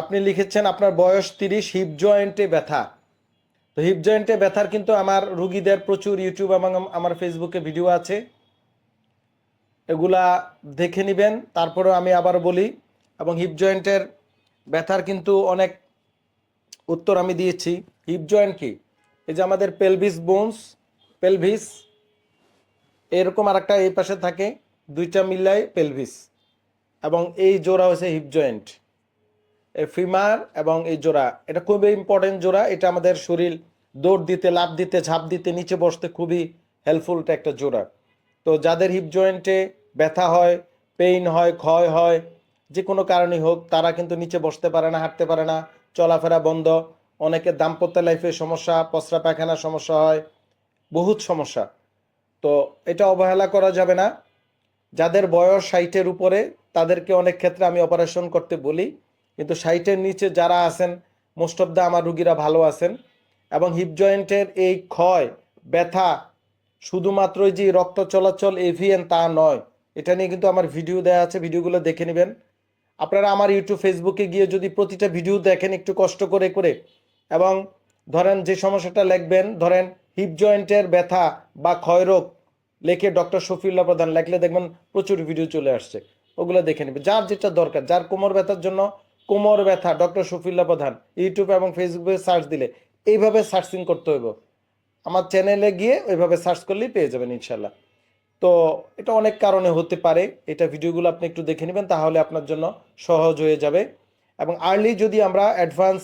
আপনি লিখেছেন আপনার বয়স তিরিশ হিপ জয়েন্টে ব্যথা। তো হিপ জয়েন্টে ব্যথার কিন্তু আমার রুগীদের প্রচুর ইউটিউব এবং আমার ফেসবুকে ভিডিও আছে। এগুলা দেখে নেবেন তারপরে আমি আবার বলি, এবং হিপ জয়েন্টের ব্যথার কিন্তু অনেক উত্তর আমি দিয়েছি। হিপ জয়েন্ট কি? এই যে আমাদের পেলভিস বোনস পেলভিস এরকম আর একটা এই পাশে থাকে, দুইটা মিলাই পেলভিস এবং এই জোড়া হচ্ছে হিপ জয়েন্ট ফিমার এবং এই জোড়া। এটা খুবই ইম্পর্টেন্ট জোড়া। এটা আমাদের শরীর দৌড় দিতে লাভ দিতে, ঝাঁপ দিতে, নিচে বসতে খুবই হেল্পফুল একটা জোড়া। তো যাদের হিপ জয়েন্টে ব্যথা হয় পেইন হয়, ক্ষয় হয়, যে কোনো কারণেই হোক, তারা কিন্তু নিচে বসতে পারে না, হাঁটতে পারে না, চলাফেরা বন্ধ, অনেকের দাম্পত্য লাইফে সমস্যা, পসরা পায়খানার সমস্যা হয়, বহুত সমস্যা। তো এটা অবহেলা করা যাবে না। যাদের বয়স ষাটের উপরে, তাদেরকে অনেক ক্ষেত্রে আমি অপারেশন করতে বলি। কিন্তু ষাটের নিচে যারা আছেন মোস্ট অফ দ্য আমার রুগীরা ভালো আছেন এবং হিপ জয়েন্টের এই ক্ষয়, ব্যথা শুধুমাত্র যে রক্ত চলাচল এভিএন তা নয়, এটা নিয়ে কিন্তু আমার ভিডিও দেওয়া আছে ভিডিওগুলো দেখে নেবেন। আপনারা আমার ইউটিউব ফেসবুকে গিয়ে যদি প্রতিটা ভিডিও দেখেন একটু কষ্ট করে করে এবং ধরেন যে সমস্যাটা লিখবেন, ধরেন হিপ জয়েন্টের ব্যথা বা ক্ষয়রোগ লেখে ডক্টর শফিউল্লাহ প্রধান লেখলে দেখবেন প্রচুর ভিডিও চলে আসছে, ওগুলো দেখে নেবে যার যেটা দরকার, যার কোমর ব্যথার জন্য কোমর ব্যথা, ডক্টর শফিউল্লাহ প্রধান, ইউটিউব এবং ফেসবুকে সার্চ দিলে এইভাবে সার্চিং করতে হইব। আমার চ্যানেলে গিয়ে ওইভাবে সার্চ করলেই পেয়ে যাবেন ইনশাল্লাহ। তো এটা অনেক কারণে হতে পারে, এটা ভিডিওগুলো আপনি একটু দেখে নেবেন, তাহলে আপনার জন্য সহজ হয়ে যাবে। এবং আর্লি যদি আমরা অ্যাডভান্স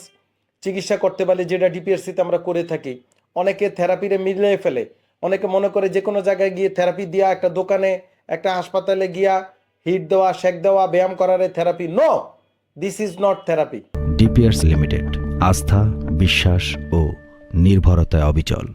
চিকিৎসা করতে পারি, যেটা ডিপিএসসিতে আমরা করে থাকি, অনেকে থেরাপিরে মিলিয়ে ফেলে। অনেকে মনে করে যে কোনো জায়গায় গিয়ে থেরাপি দেওয়া একটা দোকানে, একটা হাসপাতালে গিয়া হিট দেওয়া শেক দেওয়া, ব্যায়াম করার therapy no this is not therapy ডিপিয়ার্স limited আস্থা বিশ্বাস ও নির্ভরতায় অবিচল।